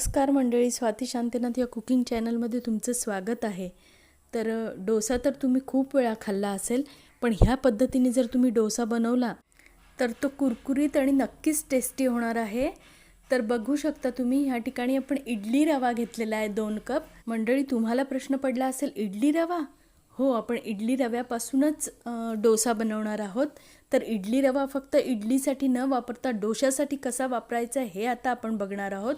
नमस्कार मंडळी स्वाती शांतीनाथ या कुकिंग चॅनलमध्ये तुमचं स्वागत आहे. तर डोसा तर तुम्ही खूप वेळा खाल्ला असेल पण ह्या पद्धतीने जर तुम्ही डोसा बनवला तर तो कुरकुरीत आणि नक्कीच टेस्टी होणार आहे. तर बघू शकता तुम्ही ह्या ठिकाणी आपण इडली रवा घेतलेला आहे दोन कप. मंडळी तुम्हाला प्रश्न पडला असेल इडली रवा? हो आपण इडली रव्यापासूनच डोसा बनवणार आहोत. तर इडली रवा फक्त इडलीसाठी न वापरता डोशासाठी कसा वापरायचा हे आता आपण बघणार आहोत.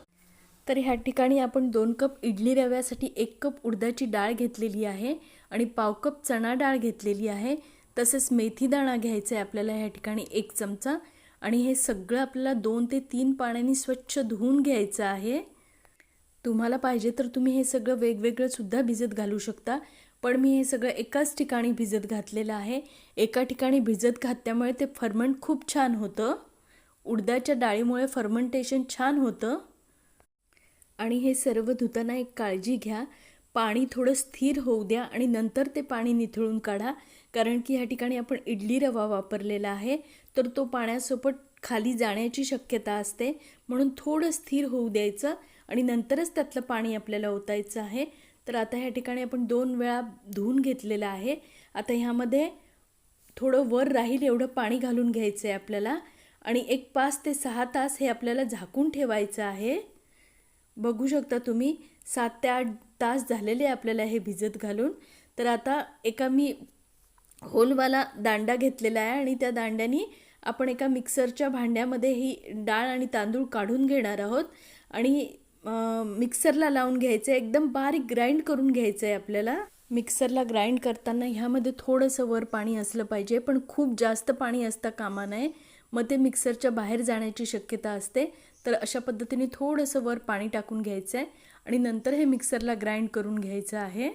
तर ह्या ठिकाणी आपण दोन कप इडली रव्यासाठी एक कप उडदाची डाळ घेतलेली आहे आणि पाव कप चणा डाळ घेतलेली आहे. तसेच मेथीदाणा घ्यायचा आहे आपल्याला ह्या ठिकाणी एक चमचा. आणि हे सगळं आपल्याला दोन ते तीन पाण्याने स्वच्छ धुवून घ्यायचं आहे. तुम्हाला पाहिजे तर तुम्ही हे सगळं वेगवेगळं सुद्धा भिजत घालू शकता. पण मी हे सगळं एकाच ठिकाणी भिजत घातलेलं आहे. एका ठिकाणी भिजत घातल्यामुळे ते फर्मंट खूप छान होतं. उडदाच्या डाळीमुळे फर्मंटेशन छान होतं. आणि हे सर्व धुताना एक काळजी घ्या. पाणी थोडं स्थिर होऊ द्या आणि नंतर ते पाणी निथळून काढा. कारण की ह्या ठिकाणी आपण इडली रवा वापरलेला आहे तर तो पाण्यासोबत खाली जाण्याची शक्यता असते. म्हणून थोडं स्थिर होऊ द्यायचं आणि नंतरच त्यातलं पाणी आपल्याला ओतायचं आहे. तर आता ह्या ठिकाणी आपण दोन वेळा धुवून घेतलेलं आहे. आता ह्यामध्ये थोडं वर राहील एवढं पाणी घालून घ्यायचं आहे आपल्याला. आणि एक पाच ते सहा तास हे आपल्याला झाकून ठेवायचं आहे. बघू शकता तुम्ही सात ते आठ तास झालेले आपल्याला हे भिजत घालून. तर आता एका मी होलवाला दांडा घेतलेला आहे आणि त्या दांड्यानी आपण एका मिक्सरच्या भांड्यामध्ये ही डाळ आणि तांदूळ काढून घेणार आहोत. आणि मिक्सरला लावून घ्यायचं आहे एकदम बारीक ग्राइंड करून घ्यायचं आहे आपल्याला. मिक्सरला ग्राइंड करताना ह्यामध्ये थोडंसं वर पाणी असलं पाहिजे पण खूप जास्त पाणी असता कामा नये. मग ते मिक्सरच्या बाहेर जाण्याची शक्यता असते. तर अशा पद्धतीने थोडंसं वर पाणी टाकून घ्यायचं आहे आणि नंतर हे मिक्सरला ग्राइंड करून घ्यायचं आहे.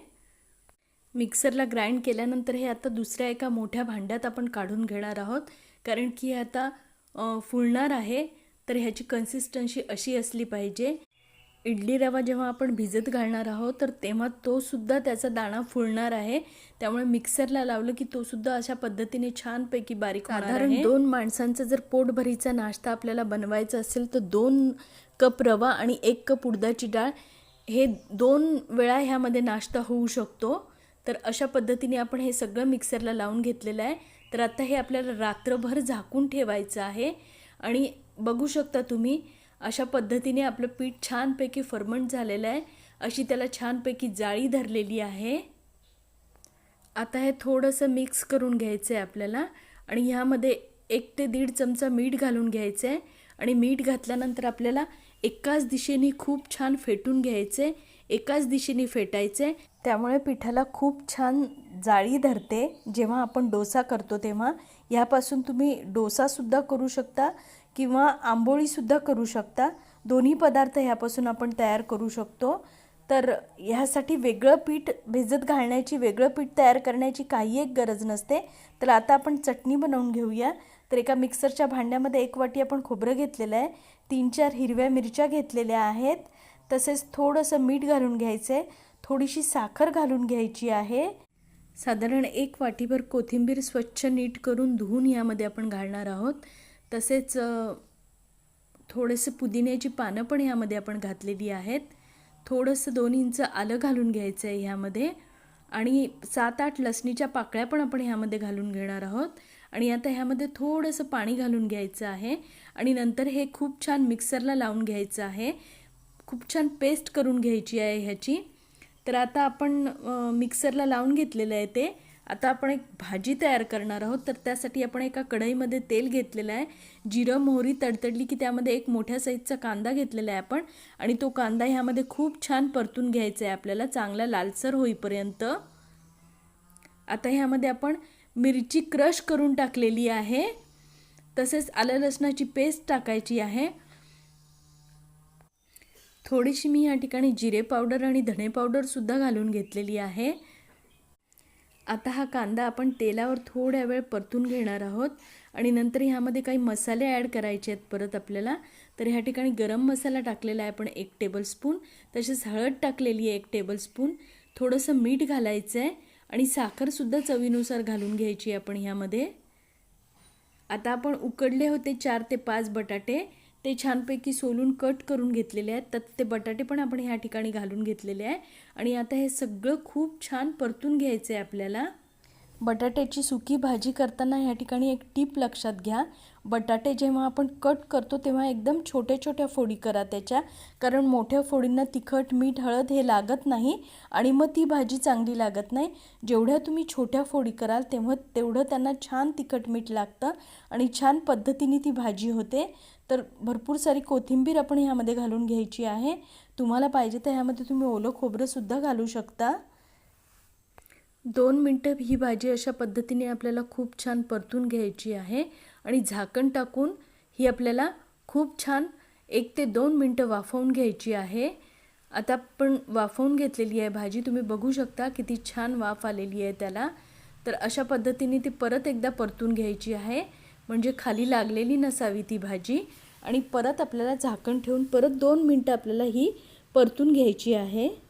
मिक्सरला ग्राइंड केल्यानंतर हे आता दुसऱ्या एका मोठ्या भांड्यात आपण काढून घेणार आहोत. कारण की हे आता फुलणार आहे. तर ह्याची कन्सिस्टन्सी अशी असली पाहिजे. इडली रवा जेव्हा आपण भिजत घालणार आहोत तर तेव्हा तो सुद्धा त्याचा दाणा फुलणार आहे. त्यामुळे मिक्सरला लावलं की तो सुद्धा अशा पद्धतीने छानपैकी बारीक साधारण दोन माणसांचा जर पोटभरीचा नाश्ता आपल्याला बनवायचा असेल तर दोन कप रवा आणि एक कप उडदाची डाळ हे दोन वेळा ह्यामध्ये नाश्ता होऊ शकतो. तर अशा पद्धतीने आपण हे सगळं मिक्सरला लावून घेतलेलं आहे. तर आता हे आपल्याला रात्रभर झाकून ठेवायचं आहे. आणि बघू शकता तुम्ही अशा पद्धतीने आपलं पीठ छानपैकी फर्मंट झालेलं आहे. अशी त्याला छानपैकी जाळी धरलेली आहे. आता हे थोडंसं मिक्स करून घ्यायचं आहे आपल्याला. आणि ह्यामध्ये एक ते दीड चमचा मीठ घालून घ्यायचं आहे आणि मीठ घातल्यानंतर आपल्याला एकाच दिशेने खूप छान फेटून घ्यायचं आहे एकाच दिशेने फेटायचं आहे त्यामुळे पिठाला खूप छान जाळी धरते. जेव्हा आपण डोसा करतो तेव्हा. ह्यापासून तुम्ही डोसासुद्धा करू शकता. किंवा आंबोळीसुद्धा करू शकता. दोन्ही पदार्थ ह्यापासून आपण तयार करू शकतो. तर ह्यासाठी वेगळं पीठ भिजत घालण्याची वेगळं पीठ तयार करण्याची काही एक गरज नसते. तर आता आपण चटणी बनवून घेऊया. तर एका मिक्सरच्या भांड्यामध्ये एक वाटी आपण खोबरं घेतलेलं आहे. तीन चार हिरव्या मिरच्या घेतलेल्या आहेत. तसेच थोडंसं मीठ घालून घ्यायचं आहे थोडीशी साखर घालून घ्यायची आहे. साधारण एक वाटीभर कोथिंबीर स्वच्छ नीट करून धुवून यामध्ये आपण घालणार आहोत. तसेच थोडेसे पुदिन्याची पानं पण ह्यामध्ये आपण घातलेली आहेत. थोडंसं दोन इंच आलं घालून घ्यायचं आहे ह्यामध्ये. आणि सात आठ लसणीच्या पाकळ्या पण आपण ह्यामध्ये घालून घेणार आहोत. आणि आता ह्यामध्ये थोडंसं पाणी घालून घ्यायचं आहे. आणि नंतर हे खूप छान मिक्सरला लावून घ्यायचं आहे. खूप छान पेस्ट करून घ्यायची आहे ह्याची. तर आता आपण मिक्सरला लावून घेतलेलं आहे ते. आता आपण एक भाजी तयार करणार आहोत तर त्यासाठी आपण एका कढईमध्ये तेल घेतलेलं आहे. जिरं मोहरी तडतडली की त्यामध्ये एक मोठ्या साईजचा कांदा घेतलेला आहे आपण. आणि तो कांदा ह्यामध्ये खूप छान परतून घ्यायचा आहे आपल्याला चांगला लालसर होईपर्यंत. आता ह्यामध्ये आपण मिरची क्रश करून टाकलेली आहे. तसेच आलं लसणाची पेस्ट टाकायची आहे. थोडीशी मी या ठिकाणी जिरे पावडर आणि धणे पावडरसुद्धा घालून घेतलेली आहे. आता हा कांदा आपण तेलावर थोड्या वेळ परतून घेणार आहोत. आणि नंतर ह्यामध्ये काही मसाले ॲड करायचे आहेत परत आपल्याला. तर ह्या ठिकाणी गरम मसाला टाकलेला आहे आपण एक टेबलस्पून तसेच हळद टाकलेली आहे एक टेबलस्पून थोडंसं मीठ घालायचं आहे. आणि साखरसुद्धा चवीनुसार घालून घ्यायची आपण ह्यामध्ये. आता आपण उकडले होते चार ते पाच बटाटे. ते छानपैकी सोलून कट करून घेतलेले आहेत. त्यात ते बटाटे पण आपण ह्या ठिकाणी घालून घेतलेले आहे. आणि आता हे सगळं खूप छान परतून घ्यायचं आहे आपल्याला. बटाट्याची सुकी भाजी करताना ह्या ठिकाणी एक टीप लक्षात घ्या. बटाटे जेव्हा आपण कट करतो तेव्हा एकदम छोट्या छोट्या फोडी करा त्याच्या. कारण मोठ्या फोडींना तिखट मीठ हळद हे लागत नाही आणि मग ती भाजी चांगली लागत नाही. जेवढ्या तुम्ही छोट्या फोडी कराल तेव्हा तेवढं त्यांना छान तिखट मीठ लागतं आणि छान पद्धतीने ती भाजी होते. तर भरपूर सारी कोथिंबीर आपण ह्यामध्ये घालून घ्यायची आहे. तुम्हाला पाहिजे तर ह्यामध्ये तुम्ही ओलं खोबरंसुद्धा घालू शकता. दोन मिनटं ही भाजी अशा पद्धतीने आपल्याला खूप छान परतून घ्यायची आहे आणि झाकण टाकून ही आपल्याला खूप छान एक ते दोन मिनटं वाफवून घ्यायची आहे. आता पण वाफवून घेतलेली आहे भाजी. तुम्ही बघू शकता किती छान वाफ आलेली आहे त्याला. तर अशा पद्धतीने ती परत एकदा परतून घ्यायची आहे. म्हणजे खाली लागलेली नसावी ती भाजी. आणि परत आपल्याला झाकण ठेवून परत दोन मिनटं आपल्याला ही परतून घ्यायची आहे.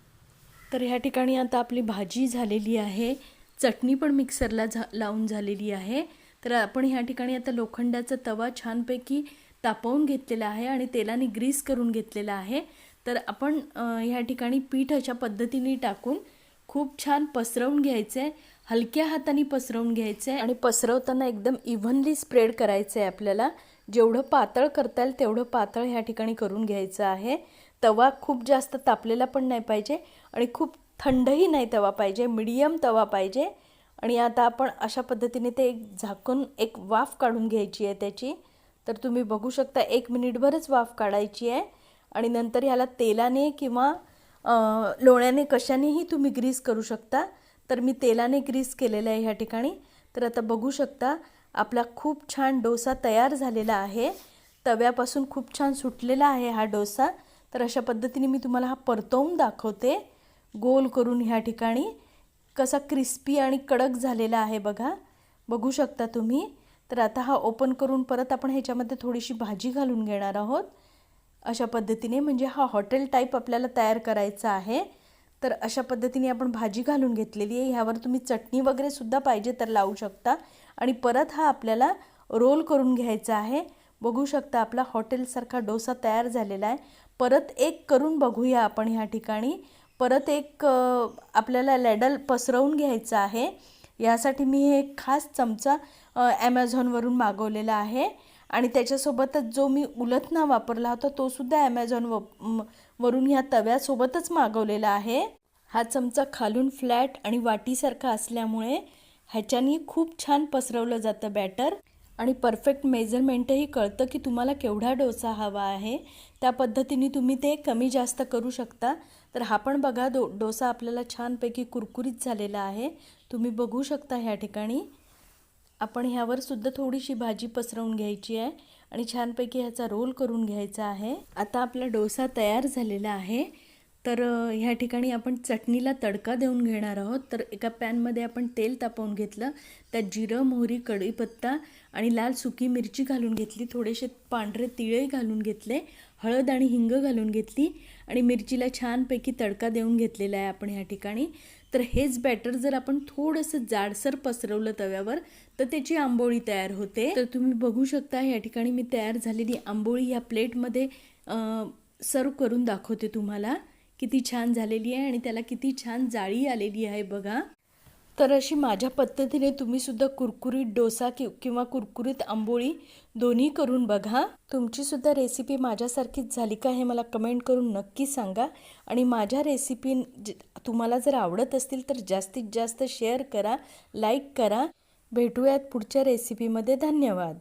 तर ह्या ठिकाणी आता आपली भाजी झालेली आहे. चटणी पण मिक्सरला झा लावून झालेली आहे. तर आपण ह्या ठिकाणी आता लोखंडाचा तवा छानपैकी तापवून घेतलेला आहे आणि तेलाने ग्रीस करून घेतलेला आहे. तर आपण ह्या ठिकाणी पीठ अशा पद्धतीने टाकून खूप छान पसरवून घ्यायचं. आहे हलक्या हाताने पसरवून घ्यायचं आहे आणि पसरवताना एकदम इव्हनली स्प्रेड करायचं आहे आपल्याला. जेवढं पातळ करता येईल तेवढं पातळ ह्या ठिकाणी करून घ्यायचं आहे. तवा खूप जास्त तापलेला पण नाही पाहिजे आणि खूप थंडही नाही तवा पाहिजे मिडियम तवा पाहिजे. आणि आता आपण अशा पद्धतीने ते एक झाकून एक वाफ काढून घ्यायची आहे त्याची. तर तुम्ही बघू शकता एक मिनिटभरच वाफ काढायची आहे. आणि नंतर ह्याला तेलाने किंवा लोण्याने कशानेही तुम्ही ग्रीस करू शकता. तर मी तेलाने ग्रीस केलेलं आहे ह्या ठिकाणी. तर आता बघू शकता आपला खूप छान डोसा तयार झालेला आहे. तव्यापासून खूप छान सुटलेला आहे हा डोसा. तर अशा पद्धतीने मी तुम्हाला हा परतवून दाखवते. गोल करून ह्या ठिकाणी कसा क्रिस्पी आणि कडक झालेला आहे बघा. बघू शकता तुम्ही. तर आता हा ओपन करून परत आपण ह्याच्यामध्ये थोडीशी भाजी घालून घेणार आहोत. अशा पद्धतीने म्हणजे हा हॉटेल टाईप आपल्याला तयार करायचा आहे. तर अशा पद्धतीने आपण भाजी घालून घेतलेली आहे. ह्यावर तुम्ही चटणी वगैरे सुद्धा पाहिजे तर लावू शकता. आणि परत हा आपल्याला रोल करून घ्यायचा आहे. बघू शकता आपला हॉटेलसारखा डोसा तयार झालेला आहे. परत एक करून बघूया आपण ह्या ठिकाणी. परत एक आपल्याला लॅडल पसरवून घ्यायचं आहे. यासाठी मी हे खास चमचा ॲमेझॉनवरून मागवलेला आहे. आणि त्याच्यासोबतच जो मी उलथना वापरला होता तोसुद्धा ॲमेझॉन व वरून ह्या तव्यासोबतच मागवलेला आहे. हा चमचा खालून फ्लॅट आणि वाटीसारखा असल्यामुळे ह्याच्यानी खूप छान पसरवलं जातं बॅटर. आणि परफेक्ट मेजरमेंटही कळतं की तुम्हाला केवढा डोसा हवा आहे. त्या पद्धतीने तुम्ही ते कमी जास्त करू शकता. तर हा पण बघा डो डोसा आपल्याला छानपैकी कुरकुरीत झालेला आहे. तुम्ही बघू शकता ह्या ठिकाणी. आपण ह्यावर सुद्धा थोडीशी भाजी पसरवून घ्यायची आहे आणि छानपैकी ह्याचा रोल करून घ्यायचा आहे. आता आपला डोसा तयार झालेला आहे. तर ह्या ठिकाणी आपण चटणीला तडका देऊन घेणार आहोत. तर एका पॅनमध्ये आपण तेल तापवून घेतलं. त्यात जिरं मोहरी कढीपत्ता आणि लाल सुकी मिरची घालून घेतली. थोडेसे पांढरे तिळे घालून घेतले. हळद आणि हिंग घालून घेतली. आणि मिरचीला छानपैकी तडका देऊन घेतलेला आहे आपण ह्या ठिकाणी. तर हेच बॅटर जर आपण थोडंसं जाडसर पसरवलं तव्यावर तर त्याची आंबोळी तयार होते. तर तुम्ही बघू शकता या ठिकाणी मी तयार झालेली आंबोळी ह्या प्लेटमध्ये सर्व करून दाखवते तुम्हाला. किती छान झालेली आहे आणि त्याला किती छान जाळी आलेली आहे बघा. तर अशी माझ्या पद्धतीने तुम्हीसुद्धा कुरकुरीत डोसा कि किंवा कुरकुरीत आंबोळी दोन्ही करून बघा. तुमचीसुद्धा रेसिपी माझ्यासारखीच झाली का हे मला कमेंट करून नक्की सांगा. आणि माझ्या रेसिपी तुम्हाला जर आवडत असतील तर जास्तीत जास्त शेअर करा लाईक करा. भेटूयात पुढच्या रेसिपीमध्ये धन्यवाद.